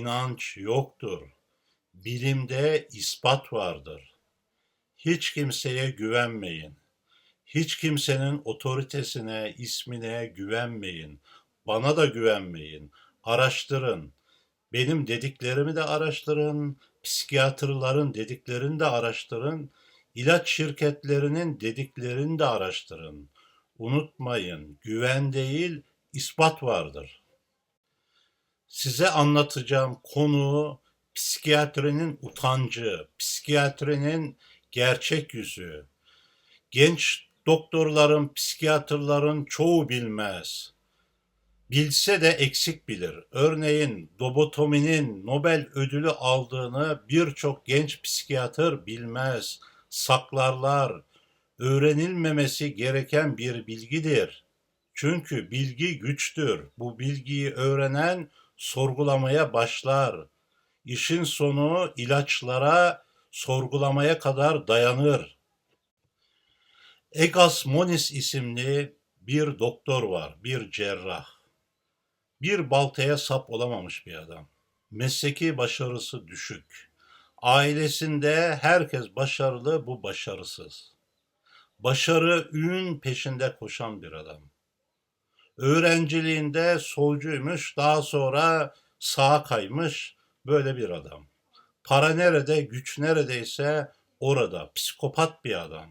İnanç yoktur. Bilimde ispat vardır. Hiç kimseye güvenmeyin. Hiç kimsenin otoritesine, ismine güvenmeyin. Bana da güvenmeyin. Araştırın. Benim dediklerimi de araştırın. Psikiyatrların dediklerini de araştırın. İlaç şirketlerinin dediklerini de araştırın. Unutmayın, güven değil, ispat vardır. Size anlatacağım konu psikiyatrinin utancı, psikiyatrinin gerçek yüzü. Genç doktorların, psikiyatrların çoğu bilmez. Bilse de eksik bilir. Örneğin lobotominin Nobel ödülü aldığını birçok genç psikiyatr bilmez. Saklarlar. Öğrenilmemesi gereken bir bilgidir. Çünkü bilgi güçtür. Bu bilgiyi öğrenen sorgulamaya başlar. İşin sonu ilaçlara sorgulamaya kadar dayanır. Egas Moniz isimli bir doktor var, bir cerrah. Bir baltaya sap olamamış bir adam. Mesleki başarısı düşük. Ailesinde herkes başarılı, bu başarısız. Başarı, ün peşinde koşan bir adam. Öğrenciliğinde solcuymuş, daha sonra sağa kaymış böyle bir adam. Para nerede, güç neredeyse orada. Psikopat bir adam.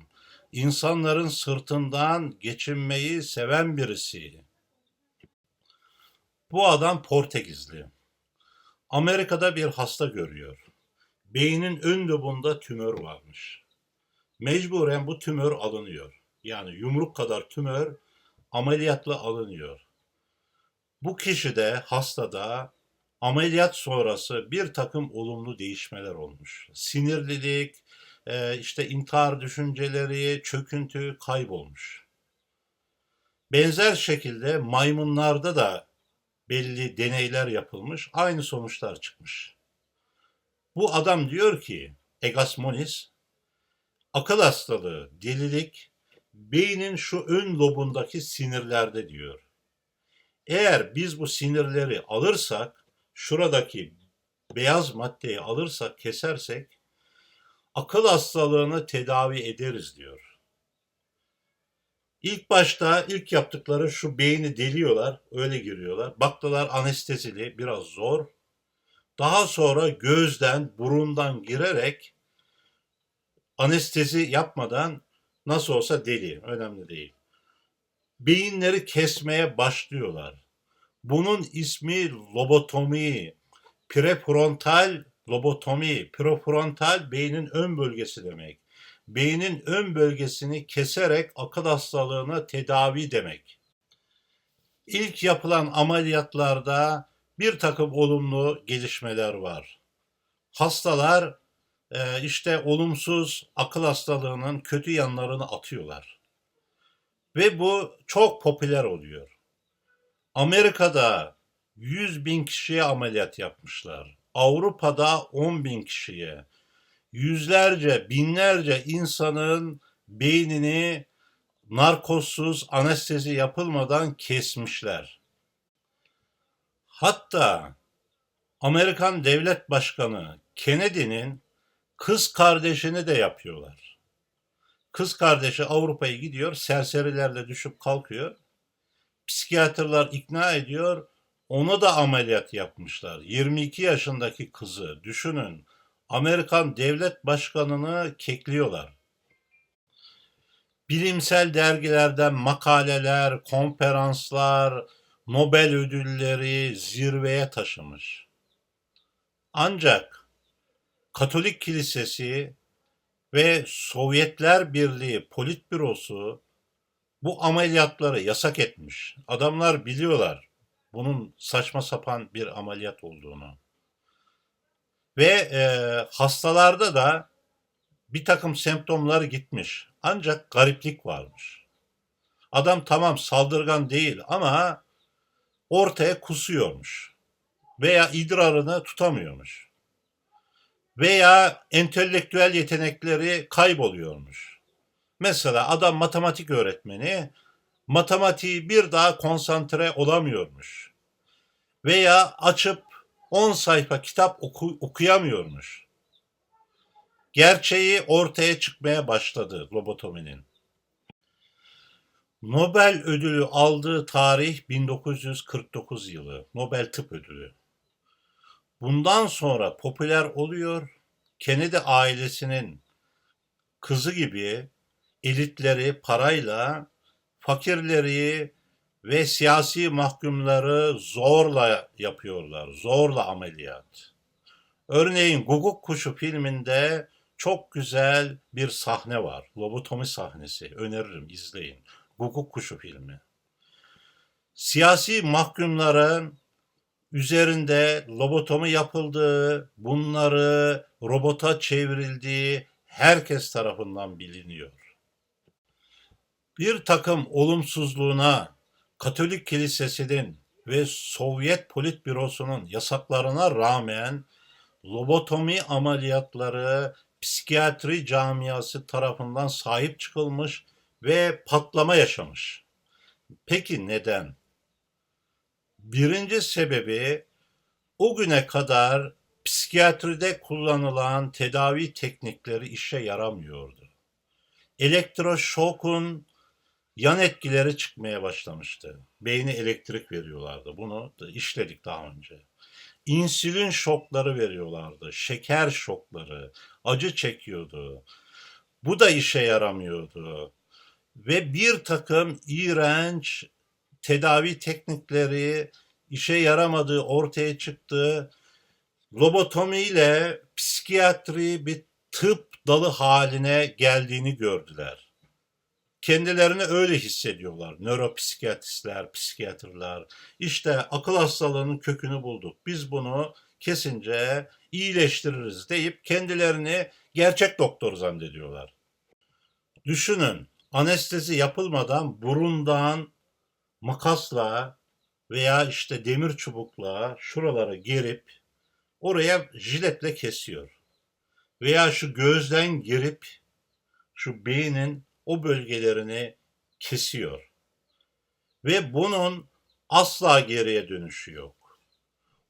İnsanların sırtından geçinmeyi seven birisi. Bu adam Portekizli. Amerika'da bir hasta görüyor. Beynin ön lobunda tümör varmış. Mecburen bu tümör alınıyor. Yani yumruk kadar tümör ameliyatla alınıyor. Bu kişide, hastada ameliyat sonrası bir takım olumlu değişmeler olmuş. Sinirlilik, e, işte intihar düşünceleri, çöküntü kaybolmuş. Benzer şekilde maymunlarda da belli deneyler yapılmış, aynı sonuçlar çıkmış. Bu adam diyor ki, Egas Moniz, akıl hastalığı, delilik, beynin şu ön lobundaki sinirlerde diyor. Eğer biz bu sinirleri alırsak, şuradaki beyaz maddeyi alırsak, kesersek, akıl hastalığını tedavi ederiz diyor. İlk başta ilk yaptıkları şu beyni deliyorlar, öyle giriyorlar. Baktılar anestezili, biraz zor. Daha sonra gözden, burundan girerek anestezi yapmadan nasıl olsa deli, önemli değil. Beyinleri kesmeye başlıyorlar. Bunun ismi lobotomi, prefrontal lobotomi, prefrontal beynin ön bölgesi demek. Beynin ön bölgesini keserek akıl hastalığına tedavi demek. İlk yapılan ameliyatlarda bir takım olumlu gelişmeler var. Hastalar işte olumsuz akıl hastalığının kötü yanlarını atıyorlar. Ve bu çok popüler oluyor. Amerika'da 100 bin kişiye ameliyat yapmışlar. Avrupa'da 10 bin kişiye. Yüzlerce, binlerce insanın beynini narkozsuz anestezi yapılmadan kesmişler. Hatta Amerikan Devlet Başkanı Kennedy'nin kız kardeşini de yapıyorlar. Kız kardeşi Avrupa'ya gidiyor, serserilerle düşüp kalkıyor. Psikiyatrlar ikna ediyor, ona da ameliyat yapmışlar. 22 yaşındaki kızı düşünün. Amerikan devlet başkanını kekliyorlar. Bilimsel dergilerden makaleler, konferanslar, Nobel ödülleri zirveye taşımış. Ancak Katolik Kilisesi ve Sovyetler Birliği Politbürosu bu ameliyatları yasak etmiş. Adamlar biliyorlar bunun saçma sapan bir ameliyat olduğunu. Ve e, hastalarda da bir takım semptomlar gitmiş. Ancak gariplik varmış. Adam tamam saldırgan değil ama ortaya kusuyormuş. Veya idrarını tutamıyormuş. Veya entelektüel yetenekleri kayboluyormuş. Mesela adam matematik öğretmeni matematiği bir daha konsantre olamıyormuş. veya açıp 10 sayfa kitap oku- okuyamıyormuş. Gerçeği ortaya çıkmaya başladı lobotominin. Nobel ödülü aldığı tarih 1949 yılı. Nobel Tıp Ödülü. Bundan sonra popüler oluyor. Kennedy ailesinin kızı gibi elitleri parayla fakirleri ve siyasi mahkumları zorla yapıyorlar. Zorla ameliyat. Örneğin Guguk Kuşu filminde çok güzel bir sahne var. Lobotomi sahnesi. Öneririm izleyin. Guguk Kuşu filmi. Siyasi mahkumların üzerinde lobotomi yapıldığı, bunları robota çevrildiği herkes tarafından biliniyor. Bir takım olumsuzluğuna Katolik Kilisesi'nin ve Sovyet Politbürosu'nun yasaklarına rağmen lobotomi ameliyatları psikiyatri camiası tarafından sahip çıkılmış ve patlama yaşamış. Peki neden? Birinci sebebi o güne kadar psikiyatride kullanılan tedavi teknikleri işe yaramıyordu. Elektroşokun yan etkileri çıkmaya başlamıştı. Beyne elektrik veriyorlardı. Bunu da işledik daha önce. İnsülin şokları veriyorlardı. Şeker şokları. Acı çekiyordu. Bu da işe yaramıyordu. Ve bir takım iğrenç tedavi teknikleri işe yaramadığı ortaya çıktı. Lobotomi ile psikiyatri bir tıp dalı haline geldiğini gördüler. Kendilerini öyle hissediyorlar. Nöropsikiyatristler, psikiyatrlar. İşte akıl hastalığının kökünü bulduk. Biz bunu kesince iyileştiririz deyip kendilerini gerçek doktor zannediyorlar. Düşünün anestezi yapılmadan burundan makasla veya işte demir çubukla şuralara gerip oraya jiletle kesiyor. Veya şu gözden girip şu beynin o bölgelerini kesiyor. Ve bunun asla geriye dönüşü yok.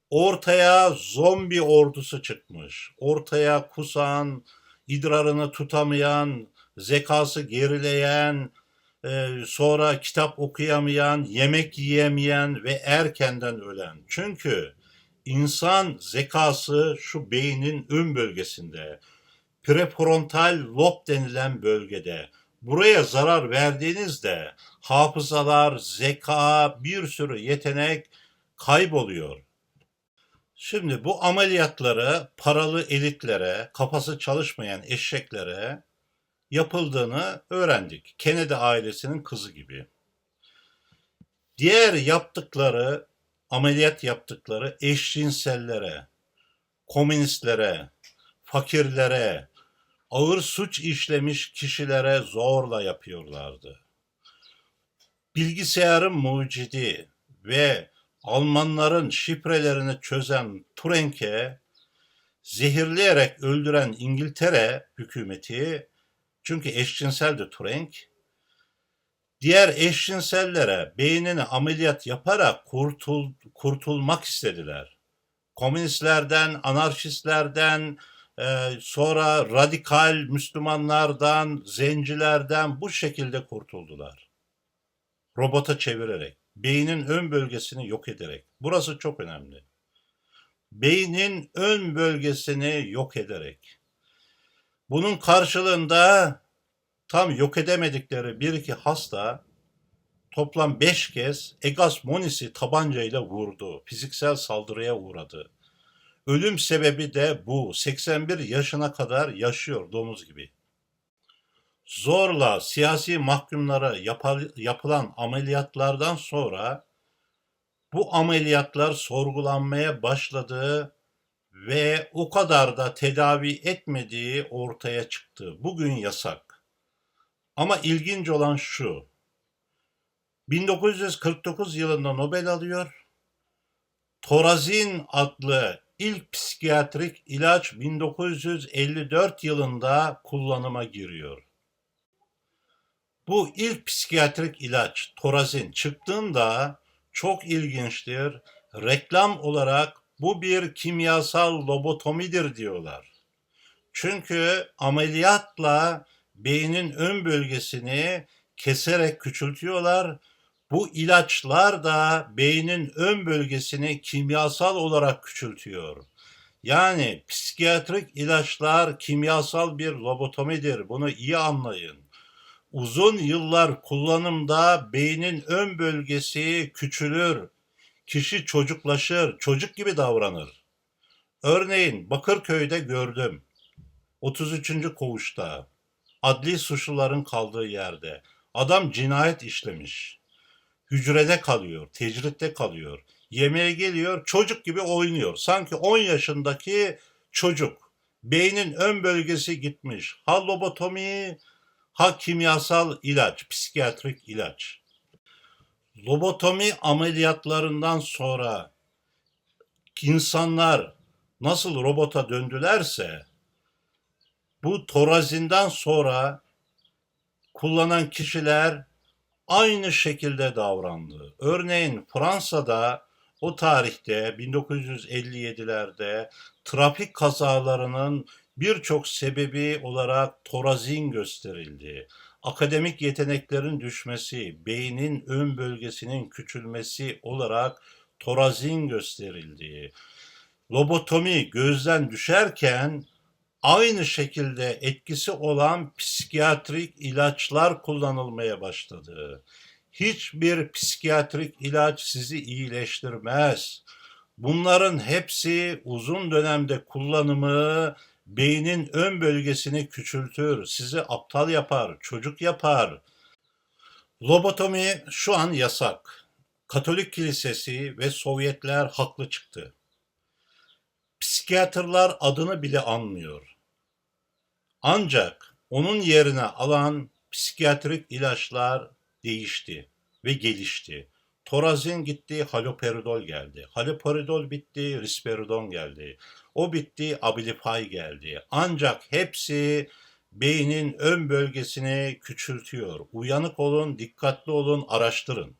Ortaya zombi ordusu çıkmış. Ortaya kusan, idrarını tutamayan, zekası gerileyen, sonra kitap okuyamayan, yemek yiyemeyen ve erkenden ölen. Çünkü insan zekası şu beynin ön bölgesinde, prefrontal lob denilen bölgede. Buraya zarar verdiğinizde hafızalar, zeka, bir sürü yetenek kayboluyor. Şimdi bu ameliyatları paralı elitlere, kafası çalışmayan eşeklere yapıldığını öğrendik. Kennedy ailesinin kızı gibi. Diğer yaptıkları, ameliyat yaptıkları eşcinsellere, komünistlere, fakirlere, ağır suç işlemiş kişilere zorla yapıyorlardı. Bilgisayarın mucidi ve Almanların şifrelerini çözen Turing'e zehirleyerek öldüren İngiltere hükümeti çünkü eşcinseldi Turing. Diğer eşcinsellere beynini ameliyat yaparak kurtul, kurtulmak istediler. Komünistlerden, anarşistlerden, e, sonra radikal Müslümanlardan, zencilerden bu şekilde kurtuldular. Robota çevirerek, beynin ön bölgesini yok ederek. Burası çok önemli. Beynin ön bölgesini yok ederek. Bunun karşılığında tam yok edemedikleri bir iki hasta toplam beş kez Egas Monis'i tabancayla vurdu. Fiziksel saldırıya uğradı. Ölüm sebebi de bu. 81 yaşına kadar yaşıyor domuz gibi. Zorla siyasi mahkumlara yapılan ameliyatlardan sonra bu ameliyatlar sorgulanmaya başladı ve o kadar da tedavi etmediği ortaya çıktı. Bugün yasak. Ama ilginç olan şu. 1949 yılında Nobel alıyor. Torazin adlı ilk psikiyatrik ilaç 1954 yılında kullanıma giriyor. Bu ilk psikiyatrik ilaç Torazin çıktığında çok ilginçtir reklam olarak bu bir kimyasal lobotomidir diyorlar. Çünkü ameliyatla beynin ön bölgesini keserek küçültüyorlar. Bu ilaçlar da beynin ön bölgesini kimyasal olarak küçültüyor. Yani psikiyatrik ilaçlar kimyasal bir lobotomidir. Bunu iyi anlayın. Uzun yıllar kullanımda beynin ön bölgesi küçülür. Kişi çocuklaşır, çocuk gibi davranır. Örneğin Bakırköy'de gördüm. 33. koğuşta adli suçluların kaldığı yerde adam cinayet işlemiş. Hücrede kalıyor, tecritte kalıyor. Yemeğe geliyor, çocuk gibi oynuyor. Sanki 10 yaşındaki çocuk. Beynin ön bölgesi gitmiş. Ha lobotomi, ha kimyasal ilaç, psikiyatrik ilaç. Lobotomi ameliyatlarından sonra insanlar nasıl robota döndülerse bu torazinden sonra kullanan kişiler aynı şekilde davrandı. Örneğin Fransa'da o tarihte 1957'lerde trafik kazalarının birçok sebebi olarak torazin gösterildi. Akademik yeteneklerin düşmesi, beynin ön bölgesinin küçülmesi olarak torazin gösterildi. Lobotomi gözden düşerken aynı şekilde etkisi olan psikiyatrik ilaçlar kullanılmaya başladı. Hiçbir psikiyatrik ilaç sizi iyileştirmez. Bunların hepsi uzun dönemde kullanımı beynin ön bölgesini küçültür, sizi aptal yapar, çocuk yapar. Lobotomi şu an yasak. Katolik Kilisesi ve Sovyetler haklı çıktı. Psikiyatrlar adını bile anmıyor. Ancak onun yerine alan psikiyatrik ilaçlar değişti ve gelişti. Torazin gitti, haloperidol geldi. Haloperidol bitti, risperidon geldi. O bitti, abilify geldi. Ancak hepsi beynin ön bölgesini küçültüyor. Uyanık olun, dikkatli olun, araştırın.